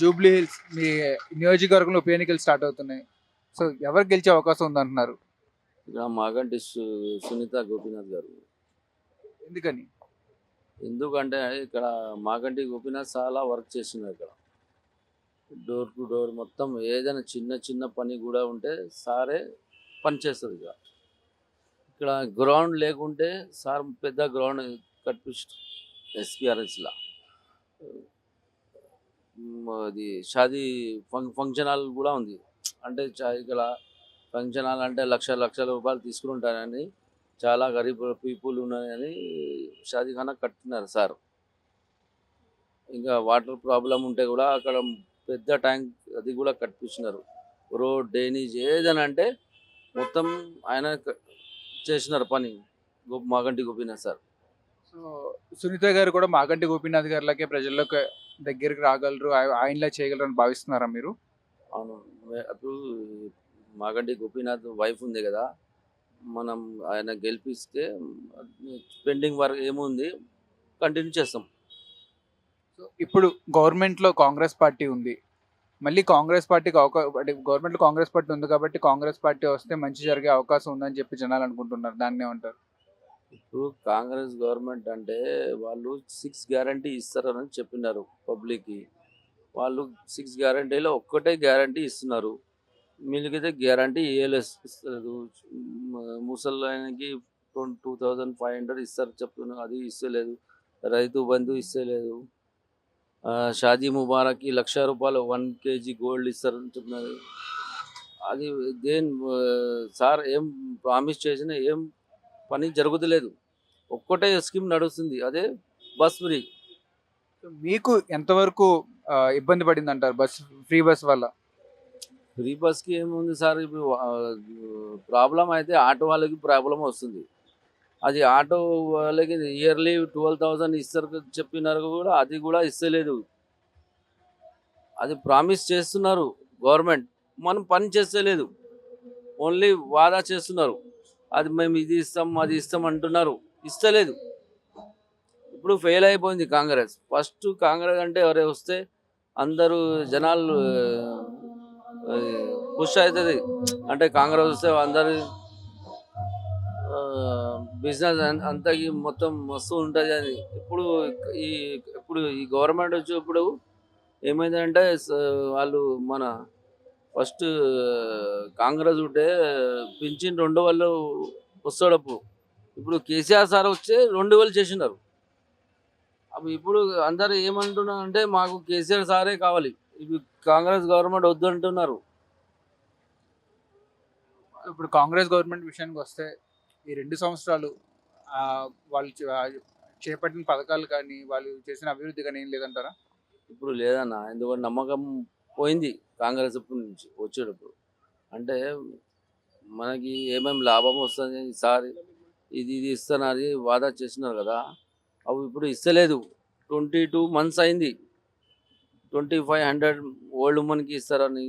Jubilee hills మీ నియోజకవర్గంలో ఉప ఎన్నికలు స్టార్ట్ అవుతున్నాయి. సో ఎవరు గెలిచే అవకాశం ఉందంటున్నారు? ఇక్కడ మాగంటి సు- సునీత గోపీనాథ్ గారు. ఎందుకని? ఎందుకంటే ఇక్కడ మాగంటి గోపీనాథ్ చాలా వర్క్ చేస్తున్నారు ఇక్కడ. డోర్ టు డోర్ మొత్తం ఏదైనా చిన్న చిన్న పని కూడా ఉంటే సారే పని చేస్తుంది ఇక. ఇక్కడ గ్రౌండ్ లేకుంటే సార్ పెద్ద గ్రౌండ్ కట్టిస్తు ఎస్పీఆర్ఎస్లా. అది షాదీ ఫంక్షన్ హాల్ కూడా ఉంది. అంటే చా- ఇక్కడ ఫంక్షన్ హాల్ అంటే లక్ష లక్షల రూపాయలు తీసుకుంటారని చాలా గరీబ్ పీపుల్ ఉన్నాయని షాదీఖానా కట్టినారు సార్. ఇంకా వాటర్ ప్రాబ్లం ఉంటే కూడా అక్కడ పెద్ద ట్యాంక్ అది కూడా కట్టించినారు. రోడ్ డ్రైనేజ్ ఏదైనా అంటే మొత్తం ఆయన చేసినారు పని. మాగంటి గోపీనాథ్ సార్. సో సునీత గారు కూడా మాగంటి గోపీనాథ్ గారిలాగే ప్రజల్లోకి దగ్గరికి రాగలరు ఆయ- ఆయనలా చేయగలరు అని భావిస్తున్నారా మీరు? అవును. అప్పుడు మాగంటి గోపీనాథ్ వైఫ్ ఉంది కదా మనం ఆయన గెలిపిస్తే పెండింగ్ వర్క్ ఏముంది కంటిన్యూ చేస్తాం. సో ఇప్పుడు గవర్నమెంట్లో కాంగ్రెస్ పార్టీ ఉంది. మళ్ళీ కాంగ్రెస్ పార్టీకి అవకాశం గవర్నమెంట్లో కాంగ్రెస్ పార్టీ ఉంది కాబట్టి కాంగ్రెస్ పార్టీ వస్తే మంచి జరిగే అవకాశం ఉందని చెప్పి జనాలు అనుకుంటున్నారు. దాన్ని ఏమంటారు? ఇప్పుడు కాంగ్రెస్ గవర్నమెంట్ అంటే వాళ్ళు సిక్స్ గ్యారంటీ ఇస్తారని చెప్పినారు పబ్లిక్కి. వాళ్ళు సిక్స్ గ్యారంటీలో ఒక్కటే గ్యారంటీ ఇస్తున్నారు. మిగిలితే గ్యారంటీ ఇవ్వలేదు ముసలాయనకి టూ థౌజండ్ ఫైవ్ హండ్రెడ్ ఇస్తారు చెప్తున్నారు అది ఇస్తలేదు. రైతు బంధు ఇస్తలేదు. షాదీ ముబారక్కి లక్ష రూపాయలు వన్ కేజీ గోల్డ్ ఇస్తారని చెప్పినారు. అది దేని సార్ ఏం ప్రామిస్ చేసినా ఏం పని జరుగుతలేదు. ఒక్కటే స్కీమ్ నడుస్తుంది. అదే బస్ ఫ్రీ. మీకు ఎంతవరకు ఇబ్బంది పడింది అంటారు బస్ ఫ్రీ బస్ వల్ల? ఫ్రీ బస్కి ఏముంది సార్? ఇప్పుడు ప్రాబ్లం అయితే ఆటో వాళ్ళకి ప్రాబ్లం వస్తుంది. అది ఆటో వాళ్ళకి ఇయర్లీ ట్వెల్వ్ థౌజండ్ ఇస్తారు చెప్పినారు కూడా అది కూడా ఇస్తలేదు. అది ప్రామిస్ చేస్తున్నారు గవర్నమెంట్. మనం పని చేస్తలేదు. ఓన్లీ వాదా చేస్తున్నారు. అది మేము ఇది ఇస్తాం అది ఇస్తాం అంటున్నారు. ఇస్తలేదు. ఇప్పుడు ఫెయిల్ అయిపోయింది కాంగ్రెస్. ఫస్ట్ కాంగ్రెస్ అంటే ఎవరే వస్తే అందరూ జనాలు ఖుష్ అవుతుంది. అంటే కాంగ్రెస్ వస్తే అందరు బిజినెస్ అంతకి మొత్తం మస్తు ఉంటుంది అని. ఇప్పుడు ఈ ఇప్పుడు ఈ గవర్నమెంట్ వచ్చి ఇప్పుడు ఏమైందంటే వాళ్ళు మన ఫస్ట్ కాంగ్రెస్ ఉంటే పింఛన్ రెండు వాళ్ళు వస్తాడు అప్పుడు ఇప్పుడు కేసీఆర్ సార్ వచ్చి రెండు వేలు చేసినారు. అప్పుడు ఇప్పుడు అందరు ఏమంటున్నారు అంటే మాకు కేసీఆర్ సారే కావాలి. ఇప్పుడు కాంగ్రెస్ గవర్నమెంట్ వద్దు అంటున్నారు. ఇప్పుడు కాంగ్రెస్ గవర్నమెంట్ విషయానికి వస్తే ఈ రెండు సంవత్సరాలు వాళ్ళు చేపట్టిన పథకాలు కానీ వాళ్ళు చేసిన అభివృద్ధి కానీ ఏం లేదంటారా? ఇప్పుడు లేదన్న ఎందుకంటే నమ్మకం పోయింది కాంగ్రెస్ నుంచి వచ్చేటప్పుడు. అంటే మనకి ఏమేమి లాభం వస్తుంది ఈసారి ఇది ఇది ఇస్తున్నది వాదా చేసినారు కదా అవి ఇప్పుడు ఇస్తలేదు. ట్వంటీ టూ మంత్స్ అయింది. ట్వంటీ ఫైవ్ హండ్రెడ్ ఓల్డ్ ఉమెన్కి ఇస్తారని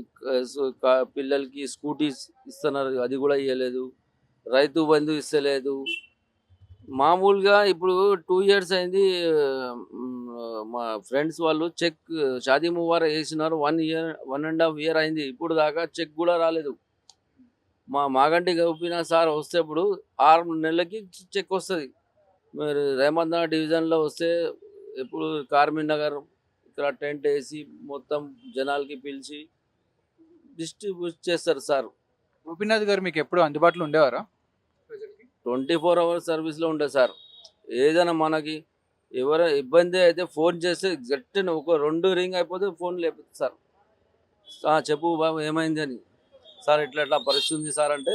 పిల్లలకి స్కూటీస్ ఇస్తున్నారు అది కూడా ఇవ్వలేదు రైతు బంధు ఇస్తలేదు. మామూలుగా ఇప్పుడు టూ ఇయర్స్ అయింది మ్, ఫ్రెండ్స్ వాళ్ళు చెక్ షాదీ ముబారక్ వేసినారు one year one and half year అయింది. ఇప్పుడు దాకా చెక్ కూడా రాలేదు. మా మాగంటి గౌపిన సార్ వస్తే ఇప్పుడు ఆరు నెలలకి చెక్ వస్తుంది. మీరు రేమంత్ నగర్ డివిజన్లో వస్తే ఇప్పుడు కార్మిక్ నగర్ ఇక్కడ టెంట్ వేసి మొత్తం జనాలకి పిలిచి డిస్ట్రిబ్యూట్ చేస్తారు సార్. గోపీనాథ్ గారు మీకు ఎప్పుడు అందుబాటులో ఉండేవారా? ట్వంటీ ఫోర్ అవర్స్ సర్వీస్లో ఉంటుంది సార్. ఏదైనా మనకి ఎవరైనా ఇబ్బంది అయితే ఫోన్ చేస్తే గట్టిన ఒక రెండు రింగ్ అయిపోతే ఫోన్ లేపుతుంది సార్. "ఆ, చెప్పు బాబు ఏమైంది అని. సార్ ఇట్లా ఇట్లా పరిస్థితి ఉంది సార్ అంటే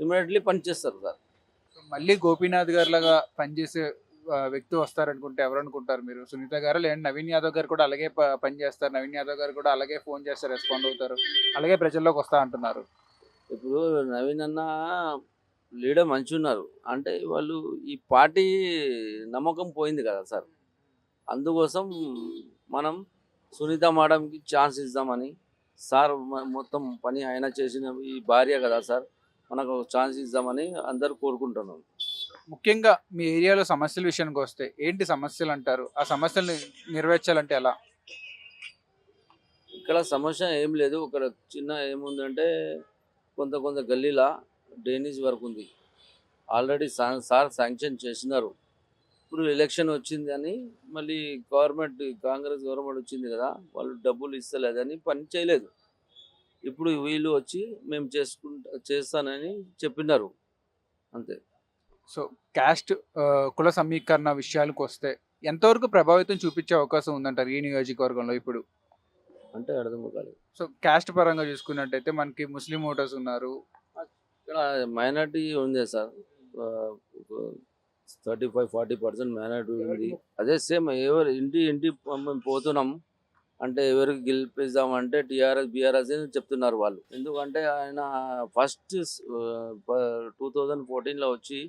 ఇమీడియట్లీ పని చేస్తారు సార్. మళ్ళీ గోపీనాథ్ గారు లాగా పనిచేసే వ్యక్తి వస్తారనుకుంటే ఎవరు అనుకుంటారు మీరు? సునీత గారు లేదంటే నవీన్ యాదవ్ గారు కూడా అలాగే పనిచేస్తారు నవీన్ యాదవ్ గారు కూడా అలాగే ఫోన్ చేస్తారు రెస్పాండ్ అవుతారు. అలాగే ప్రజల్లోకి వస్తా అంటున్నారు. ఇప్పుడు నవీన్ అన్న లీడర్ మంచి ఉన్నారు అంటే వాళ్ళు ఈ పార్టీ నమ్మకం పోయింది కదా సార్. అందుకోసం మనం సునీత మేడంకి ఛాన్స్ ఇద్దామని సార్ మొత్తం పని ఆయన చేసిన ఈ భార్య కదా సార్ మనకు ఛాన్స్ ఇద్దామని అందరు కోరుకుంటున్నాం. ముఖ్యంగా మీ ఏరియాలో సమస్యల విషయానికి వస్తే ఏంటి సమస్యలు అంటారు? ఆ సమస్యల్ని నెరవేర్చాలంటే ఎలా? ఇక్కడ సమస్య ఏం లేదు. ఇక్కడ చిన్న ఏముందంటే కొంత కొంత గల్లీలా డ్రైనేజ్ వర్క్ ఉంది. ఆల్రెడీ సార్ శాంక్షన్ చేసినారు. ఇప్పుడు ఎలక్షన్ వచ్చింది అని మళ్ళీ గవర్నమెంట్ కాంగ్రెస్ గవర్నమెంట్ వచ్చింది కదా వాళ్ళు డబ్బులు ఇస్తలేదని పని చేయలేదు. ఇప్పుడు వీళ్ళు వచ్చి మేము చేసుకుంటా చేస్తానని చెప్పినారు. అంతే. సో క్యాస్ట్ కుల సమీకరణ విషయాలకు వస్తే ఎంతవరకు ప్రభావితం చూపించే అవకాశం ఉందంటారు ఈ నియోజకవర్గంలో ఇప్పుడు? అంటే అర్థం కాలేదు. సో క్యాస్ట్ పరంగా చూసుకున్నట్టయితే మనకి ముస్లిం ఓటర్స్ ఉన్నారు ఇక్కడ మైనార్టీ ఉంది sir. Thirty five forty percent minority ఉంది. అదే సేమ్ ఎవరు ఇంటి ఇంటి పోతున్నాం. అంటే ఎవరికి గెలిపిద్దాం అంటే టీఆర్ఎస్ బీఆర్ఎస్ అని చెప్తున్నారు వాళ్ళు. ఎందుకంటే ఆయన ఫస్ట్ టూ థౌజండ్ ఫోర్టీన్లో వచ్చి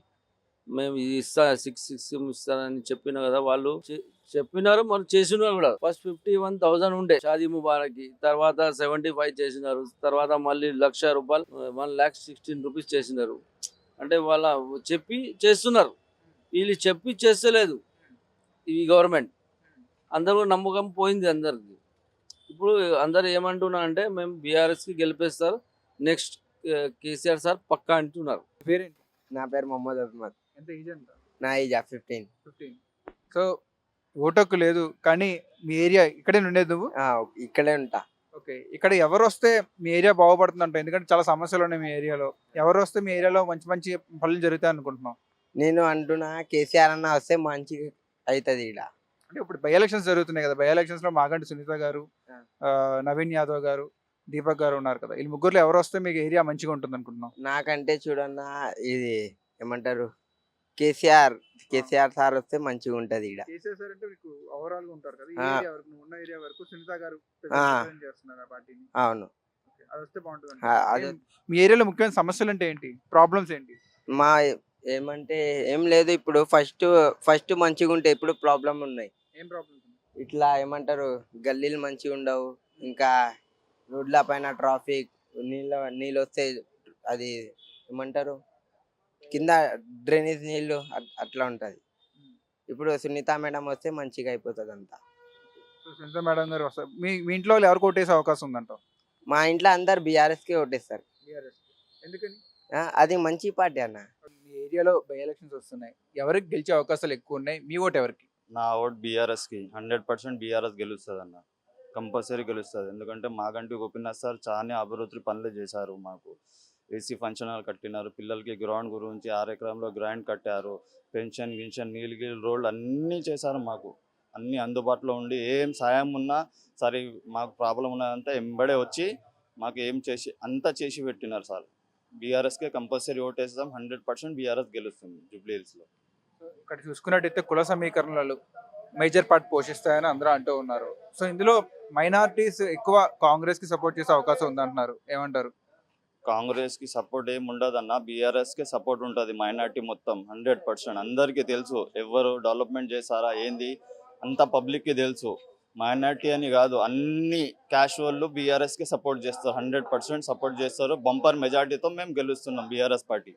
మేము ఇది ఇస్తా సిక్స్ సిక్స్ ఇస్తానని చెప్పిన కదా వాళ్ళు చెప్పినారు మనం చేసినారు కూడా. ఫస్ట్ ఫిఫ్టీ వన్ థౌసండ్ ఉండే షాదీ ముబారక్కి. తర్వాత సెవెంటీ ఫైవ్ చేసినారు. తర్వాత మళ్ళీ లక్ష రూపాయలు వన్ ల్యాక్ సిక్స్టీన్ రూపీస్ చేసినారు. అంటే వాళ్ళ చెప్పి చేస్తున్నారు. వీళ్ళు చెప్పి చేస్తలేదు ఈ గవర్నమెంట్. అందరూ నమ్మకం పోయింది అందరికి ఇప్పుడు అందరు ఏమంటున్నా అంటే మేము బీఆర్ఎస్కి గెలిపేస్తారు నెక్స్ట్ కేసీఆర్ సార్ పక్కా అంటున్నారు. పేరేంటి? నా పేరు మొహమ్మద్ అహ్మద్. ఎంత ఏజ్ ఎంత నా ఏజ్ ఫిఫ్టీన్ ఫిఫ్టీన్ సో ఓటక్కు లేదు కానీ మీ ఏరియా ఇక్కడే ఉండేది నువ్వు? ఇక్కడే ఉంటా. ఓకే ఇక్కడ ఎవరు వస్తే మీ ఏరియా బాగుపడుతుందంట. ఎందుకంటే చాలా సమస్యలు ఉన్నాయి మీ ఏరియాలో ఎవరు వస్తే మీ ఏరియాలో మంచి మంచి పనులు జరుగుతాయి అనుకుంటున్నాం నేను అంటున్నా కేసీఆర్ అన్న వస్తే మంచిగా అవుతుంది ఈడ. అంటే ఇప్పుడు బై ఎలక్షన్స్ జరుగుతున్నాయి కదా. బై ఎలక్షన్స్లో మాగంటి సునీత గారు ఆ. ఆ, నవీన్ యాదవ్ గారు దీపక్ గారు ఉన్నారు కదా. వీళ్ళు ముగ్గురులో ఎవరు వస్తే మీకు ఏరియా మంచిగా ఉంటుంది అనుకుంటున్నాం నాకంటే చూడన్నా ఇది ఏమంటారు? కేసీఆర్ కేసీఆర్ సార్ వస్తే మంచిగా ఉంటది ఈడ. కేసీఆర్ సార్ అంటే మీకు ఓవరాల్గా ఉంటారు కదా ఆ. ఏరియా వరకు నువ్వు ఉన్న ఏరియా వరకు సునీత గారు ఆ. represent చేస్తున్నారు ఆ పార్టీని. అవును. అది వస్తే బాగుంటుంది ఆ, అదే. మీ ఏరియాలో ముఖ్యమైన సమస్యలు అంటే ఏంటి? ప్రాబ్లమ్స్ ఏంటి? మా ఏమంటే ఏం లేదు ఇప్పుడు ఫస్ట్ ఫస్ట్ మంచిగా ఉంటే ఇప్పుడు ప్రాబ్లం ఉన్నాయి. ఏం ప్రాబ్లమ్స్ ఇట్లా ఏమంటారు గల్లీలు మంచిగా ఉండవు ఇంకా రోడ్ల పైన ట్రాఫిక్ నీళ్ళ నీళ్ళు వస్తే అది ఏమంటారు కింద డ్రైనేజ్ నీళ్ళు అట్- అట్లా ఉంటది. ఇప్పుడు సునీత మేడం వస్తే మంచిగా అయిపోతుంది అంతా సునీత మేడం గారు వస్తారు. మీ మీ ఇంట్లో వాళ్ళు ఎవరు కొట్టేసే అవకాశం ఉందంట మా ఇంట్లో అందరు బీఆర్ఎస్కి ఓటేస్తారు ఎందుకని? ఆ, అది మంచి పార్టీ అన్న. మీ ఏరియాలో బై ఎలక్షన్స్ వస్తున్నాయి. ఎవరికి గెలిచే అవకాశాలు ఎక్కువ ఉన్నాయి? మీ ఓటు ఎవరికి? నా ఓట్ బీఆర్ఎస్కి. హండ్రెడ్ పర్సెంట్ బీఆర్ఎస్ గెలుస్తుంది అన్న కంపల్సరీ గెలుస్తుంది. ఎందుకంటే మాకంటూ గోపీనాథ్ సార్ చాలా అభివృద్ధి పనులు చేశారు మాకు. ఏసీ ఫంక్షన్ హాల్ కట్టినారు. పిల్లలకి గ్రౌండ్ గురించి ఆరు ఎకరంలో గ్రౌండ్ కట్టారు. పెన్షన్ గిన్షన్ నీళ్ళు గీళ్ళు రోడ్లు అన్నీ చేశారు మాకు. అన్నీ అందుబాటులో ఉండి ఏం సాయం ఉన్నా సరే మాకు ప్రాబ్లం ఉన్నదంతా ఎంబడే వచ్చి మాకు ఏం చేసి అంతా చేసి పెట్టినారు సార్. బీఆర్ఎస్కే కంపల్సరీ ఓటేస్తాం. హండ్రెడ్ పర్సెంట్ బీఆర్ఎస్ గెలుస్తుంది జూబ్లీ హిల్స్లో ఇక్కడ చూసుకున్నట్టయితే కుల సమీకరణలు మేజర్ పార్ట్ పోషిస్తాయని అందరూ అంటూ ఉన్నారు. సో ఇందులో మైనార్టీస్ ఎక్కువ కాంగ్రెస్కి సపోర్ట్ చేసే అవకాశం ఉందంటున్నారు. ఏమంటారు? కాంగ్రెస్కి సపోర్ట్ ఏమి ఉండదు అన్న బీఆర్ఎస్కి సపోర్ట్ ఉంటుంది మైనార్టీ మొత్తం హండ్రెడ్ పర్సెంట్. అందరికీ తెలుసు ఎవరు డెవలప్మెంట్ చేశారా ఏంది? అంత పబ్లిక్కి తెలుసు. మైనార్టీ అని కాదు అన్ని క్యాష్ వాళ్ళు బీఆర్ఎస్కి సపోర్ట్ చేస్తారు. హండ్రెడ్ పర్సెంట్ సపోర్ట్ చేస్తారు. బంపర్ మెజార్టీతో మేము గెలుస్తున్నాం బీఆర్ఎస్ పార్టీ.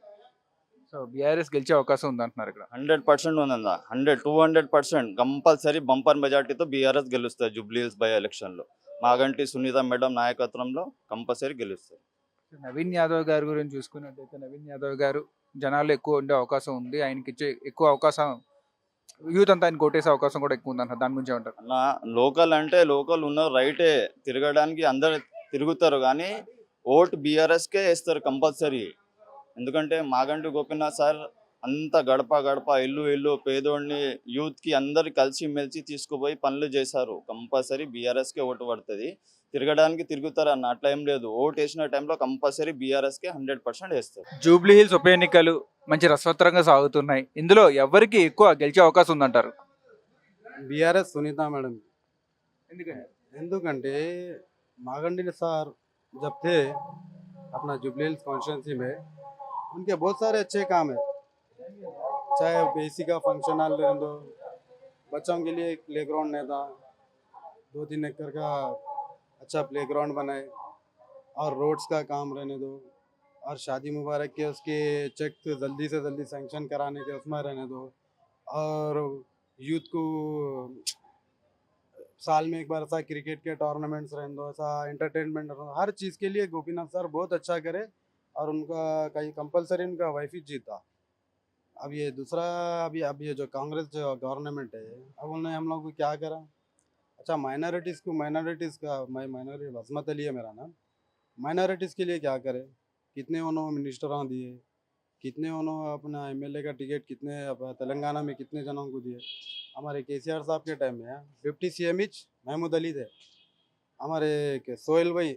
సో బీఆర్ఎస్ గెలిచే అవకాశం ఉందంటున్నారు ఇక్కడ. హండ్రెడ్ పర్సెంట్ ఉందా hundred two hundred percent compulsory bumper మెజార్టీతో బీఆర్ఎస్ గెలుస్తుంది జూబ్లీ హిల్స్ బై ఎలక్షన్లో. మాగంటి సునీత మేడం నాయకత్వంలో కంపల్సరీ గెలుస్తారు. నవీన్ యాదవ్ గారి గురించి చూసుకున్నట్టయితే నవీన్ యాదవ్ గారు జనాలు ఎక్కువ ఉండే అవకాశం ఉంది. ఆయనకి ఇచ్చే ఎక్కువ అవకాశం యూత్ అంతా ఆయన కొట్టేసే అవకాశం కూడా ఎక్కువ ఉందంట. దాని గురించి ఏమంటారు? అలా లోకల్ అంటే లోకల్ ఉన్న రైటే తిరగడానికి అందరు తిరుగుతారు కానీ ఓట్ బీఆర్ఎస్కే వేస్తారు కంపల్సరీ. ఎందుకంటే మాగంటి గోపీనాథ్ సార్ అంత గడప గడప ఇల్లు ఇల్లు పేదోడిని యూత్కి అందరు కలిసి మెలిసి తీసుకుపోయి పనులు చేశారు. కంపల్సరీ బీఆర్ఎస్కే ఓటు పడుతుంది. తిరగడానికి తిరుగుతారు అన్న అట్లా ఏం లేదు ఓటు వేసిన టైంలో కంపల్సరీ బీఆర్ఎస్కే హండ్రెడ్ పర్సెంట్ వేస్తారు జూబ్లీ హిల్స్ ఉప ఎన్నికలు మంచి రసవత్తరంగా సాగుతున్నాయి ఇందులో ఎవరికి ఎక్కువ గెలిచే అవకాశం ఉందంటారు బీఆర్ఎస్ సునీత మేడం ఎందుకని ఎందుకంటే मागंडी सर जब थे अपना जुबली हिल्स कॉन्स्टिट्यूंसी में उनके बहुत सारे अच्छे काम है चाहे एसी का फंक्शन हॉल रहने दो बच्चों के लिए प्ले ग्राउंड नहीं था दो तीन एकड़ का अच्छा प्ले ग्राउंड बनाए। और रोड्स का काम रहने दो। और शादी मुबारक के उसके चेक जल्दी से जल्दी सेंक्शन कराने के उसमें रहने दो। और यूथ को साल में एक बार ऐसा क्रिकेट के टूर्नामेंट्स रहने दो, ऐसा एंटरटेनमेंट हर चीज़ के लिए गोपीनाथ सर बहुत अच्छा करे और उनका कहीं कंपलसरी उनका वाइफ ही जीता। अब ये दूसरा, अभी, अब ये जो कांग्रेस जो गवर्नमेंट है, अब उन्होंने हम लोग को क्या करा? अच्छा माइनॉरिटीज़ को माइनॉरिटीज़ का, मैं माइनॉरिटी बसमत अली है मेरा नाम माइनॉरिटीज़ के लिए क्या करे? कितने उन्होंने मिनिस्टर दिए? कितने उन्होंने अपना एमएलए का टिकट कितने तेलंगाना में कितने जनों को दिए? हमारे के साहब के टाइम में deputy C M Mahmood Ali थे। हमारे के सोहेल भाई,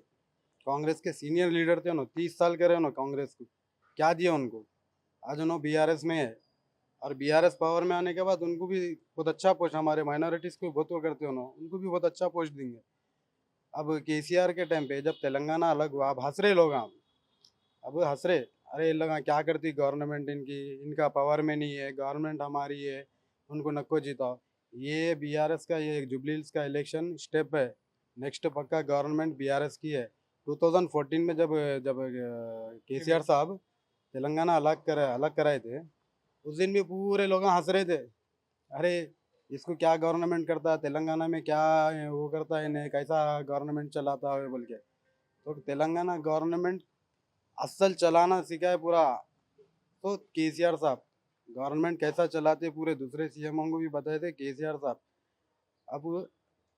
कांग्रेस के सीनियर लीडर थे उन्होंने। तीस साल करे उन्होंने कांग्रेस को। क्या दिया उनको? आज उन्होंने बी में है। और बी आर एस पावर में आने के बाद उनको भी बहुत अच्छा पोस्ट हमारे माइनॉरिटीज़ को बहुत वो करते उन्होंने उनको भी बहुत अच्छा पोस्ट देंगे। अब के सी आर के टाइम पे जब तेलंगाना अलग हुआ, अब हंस रहे लोग आप अब हंस रहे, अरे लोग क्या करती गवर्नमेंट इनकी, इनका पावर में नहीं है गवर्नमेंट हमारी है, उनको नक्को जीताओ ये बीआरएस का, ये जुबलील्स का इलेक्शन स्टेप है। नेक्स्ट पक्का गवर्नमेंट बीआरएस की है। 2014 में जब जब के सी आर साहब तेलंगाना अलग कर, अलग कराए थे उस दिन भी पूरे लोग हंस रहे थे। अरे, इसको क्या गवर्नमेंट करता है? तेलंगाना में क्या वो करता है इन्हें? कैसा गवर्नमेंट चलाता है बोल के? तो तेलंगाना गवर्नमेंट असल चलाना सीखा है पूरा। तो के साहब गवर्नमेंट कैसा चलाते पूरे दूसरे सीएमओ को भी बताए थे के साहब। अब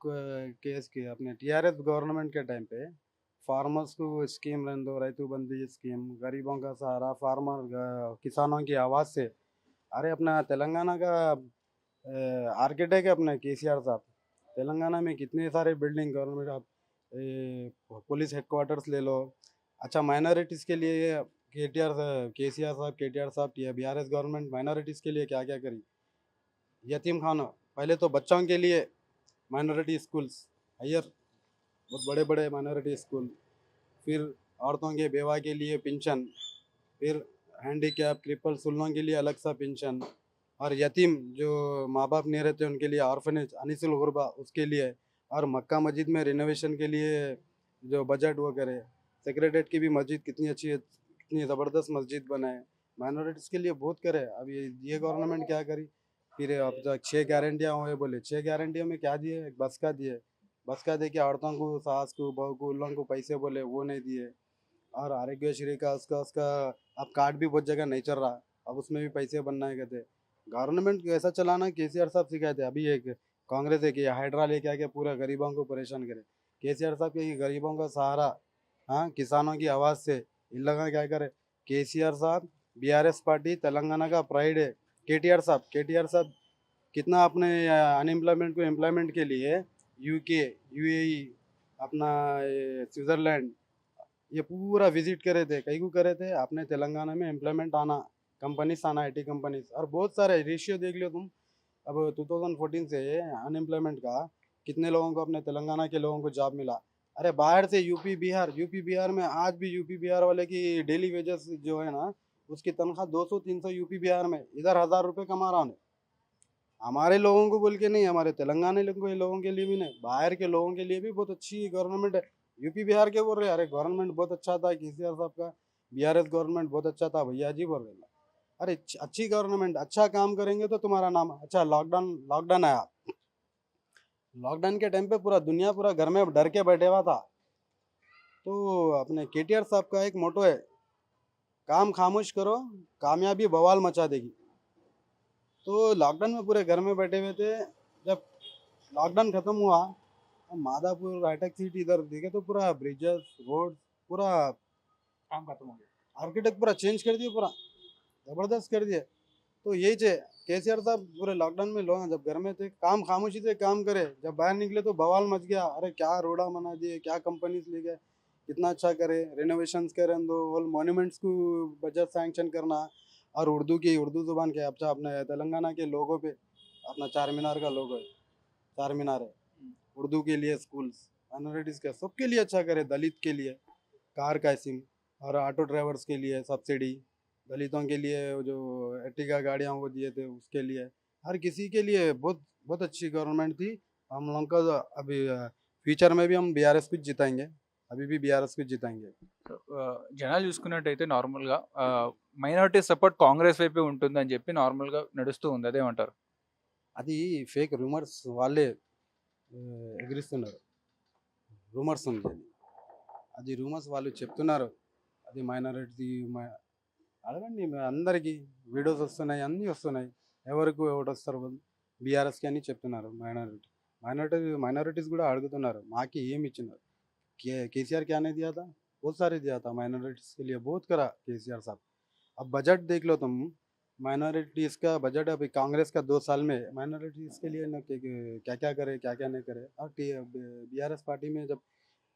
केस के अपने टीआरएस गवर्नमेंट के टाइम पे फार्मर्स को स्कीम रहने दो रैतु बंदी स्कीम गरीबों का सहारा फार्मर किसानों की आवाज़ से अरे अपना तेलंगाना का आर्किटेक्ट है अपने के साहब। तेलंगाना में कितने सारे बिल्डिंग गवर्नमेंट आप पुलिस हेडक्वार्टर्स ले लो। अच्छा माइनॉरिटीज़ के लिए के टी आर के सी आर साहब के टी आर साहब B R S government minorities के लिए क्या क्या करी? यतीम खाना, पहले तो बच्चों के लिए माइनॉरिटी स्कूल्स हायर बहुत बड़े बड़े माइनॉरिटी स्कूल फिर औरतों के बेवा के लिए पेंशन फिर हैंडीकैप क्रिपल सुल्लों के लिए अलग सा पेंशन और यतीम जो माँ बाप नहीं रहते, उनके लिए ऑर्फनेज अनिसुल गुरबा, उसके लिए। और मक्का मस्जिद में रिनोवेशन के लिए जो बजट वो करे। सेक्रेटरीट की भी मस्जिद कितनी अच्छी है, कितनी ज़बरदस्त मस्जिद बनाए। माइनॉरिटीज़ के लिए बहुत करे। अब ये ये गवर्नमेंट क्या करी? फिर अब जो छः गारंटियाँ हुए, बोले छः गारंटियों में क्या दिए? एक बस का दिए। बस का दे के औरतों को, सास को, बहू को, उन को पैसे बोले, वो नहीं दिए। और आरोग्यश्री का, उसका उसका, अब कार्ड भी बहुत जगह नहीं चल रहा। अब उसमें भी पैसे बनना है, कहते। गवर्नमेंट कैसा चलाना के सी आर साहब सिखाए थे अभी एक कांग्रेस है कि हाइड्रा लेके आके पूरा गरीबों को परेशान करे। के सी आर साहब के गरीबों का सहारा हाँ किसानों की आवाज़ से इन लोगों क्या करे? के सी आर साहब B R S party, Telangana का प्राइड है। के टी आर साहब के टी आर साहब कितना अपने अनएम्प्लॉयमेंट को एम्प्लॉयमेंट के लिए यूएई अपना ये स्विट्ज़रलैंड ये पूरा विज़िट करे थे, कहीं को करे थे? अपने तेलंगाना में एम्प्लॉयमेंट आना कंपनीज़ आना आईटी कंपनीज़ और बहुत सारे रेशियो देख लो तुम। अब 2014 से अनएम्प्लॉयमेंट का, कितने लोगों को अपने तेलंगाना के लोगों को जॉब मिला? अरे, बाहर से यूपी बिहार। यूपी बिहार में आज भी यूपी बिहार वाले की डेली वेजेस जो है ना, उसकी तनख्वाह 200-300 यूपी बिहार में। इधर हज़ार रुपये कमा रहा हूँ। हमारे लोगों को बोल के नहीं, हमारे तेलंगाना लोगों के लिए भी नहीं। बाहर के लोगों के लिए भी बहुत अच्छी गवर्नमेंट है। यूपी बिहार के बोल रहे अरे गवर्नमेंट बहुत अच्छा था के सी आर साहब का। बी आर एस गवर्नमेंट बहुत अच्छा था, भैया जी बोल रहे अरे, अच्छी गवर्नमेंट अच्छा काम करेंगे तो तुम्हारा नाम अच्छा लॉकडाउन लॉकडाउन आया। लॉकडाउन के टाइम पे पूरा दुनिया, पूरा घर में डर के बैठे हुआ था। तो अपने के टी आर साहब का एक मोटो है, काम खामोश करो, कामयाबी बवाल मचा देगी। तो लॉकडाउन में पूरे घर में बैठे हुए थे। जब लॉकडाउन खत्म हुआ मादापुर हाईटेक सिटी इधर देखे तो पूरा ब्रिजेस रोड पूरा काम खत्म हो गया। आर्किटेक्ट पूरा चेंज कर दिया पूरा ज़बरदस्त कर दिए। तो यही थे के सी आर साहब पूरे लॉकडाउन में लोग जब घर में थे काम खामोशी से काम करे जब बाहर निकले तो बवाल मच गया। अरे क्या रोड़ा बना दिए क्या कंपनीज़ ले गए कितना अच्छा करे रिनोवेशन करें दो ऑल मोन्यूमेंट्स को बजट सैंक्शन करना। और उर्दू की उर्दू ज़ुबान के अच्छा अपने तेलंगाना के लोगों पे अपना चार मीनार का लोगो है चार मीनार है। उर्दू के लिए स्कूल्स माइनॉरिटीज़ का सबके लिए अच्छा करे दलित के लिए कार का सिम और ऑटो ड्राइवर्स के लिए सब्सिडी दलितों के लिए वो जो एर्टिगा गाड़ियाँ वो दिए थे उसके लिए हर किसी के लिए बहुत बहुत अच्छी गवर्नमेंट थी हम लोग का तो अभी फ्यूचर में भी हम बी आर एस कुछ जिताएंगे अभी भी बी आर एस कुछ जिताएंगे ఆ, జనాలు చూసుకున్నట్టయితే నార్మల్గా మైనారిటీ సపోర్ట్ కాంగ్రెస్ వైపే ఉంటుంది అని చెప్పి నార్మల్గా నడుస్తూ ఉంది అదేమంటారు అది ఫేక్ రూమర్స్ వాళ్ళే ఎగిరిస్తున్నారు రూమర్స్ ఉంది అది అది రూమర్స్ వాళ్ళు చెప్తున్నారు అది మైనారిటీ అడగండి మీ అందరికీ వీడియోస్ వస్తున్నాయి అన్నీ వస్తున్నాయి ఎవరికి ఎవరు వస్తారు బీఆర్ఎస్కి అని చెప్తున్నారు మైనారిటీ మైనారిటీ మైనారిటీస్ కూడా అడుగుతున్నారు మాకి ఏమి ఇచ్చినారు के केसीआर क्या नहीं दिया था बहुत सारे दिया था माइनॉरिटीज़ के लिए बहुत करा केसीआर साहब अब बजट देख लो तुम माइनॉरिटीज़ का बजट अभी कांग्रेस का दो साल में माइनॉरिटीज़ के लिए ना क्या क्या करे क्या क्या नहीं करे। और बी आर एस पार्टी में जब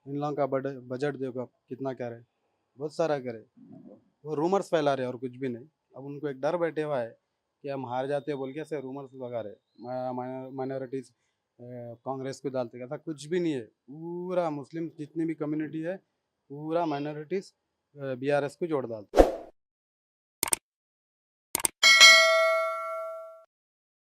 इन लोगों का बजट देखो आप, कितना क्या रहे बहुत सारा करे। वो रूमर्स फैला रहे और कुछ भी नहीं। अब उनको एक डर बैठे हुआ है कि हम हार जाते हैं बोल के ऐसे रूमर्स लगा रहे माइनॉरिटीज़ कांग्रेस को डालते ऐसा कुछ भी नहीं है। पूरा मुस्लिम जितनी भी कम्युनिटी है, पूरा माइनॉरिटीज़ बी आर एस को जोड़ डालते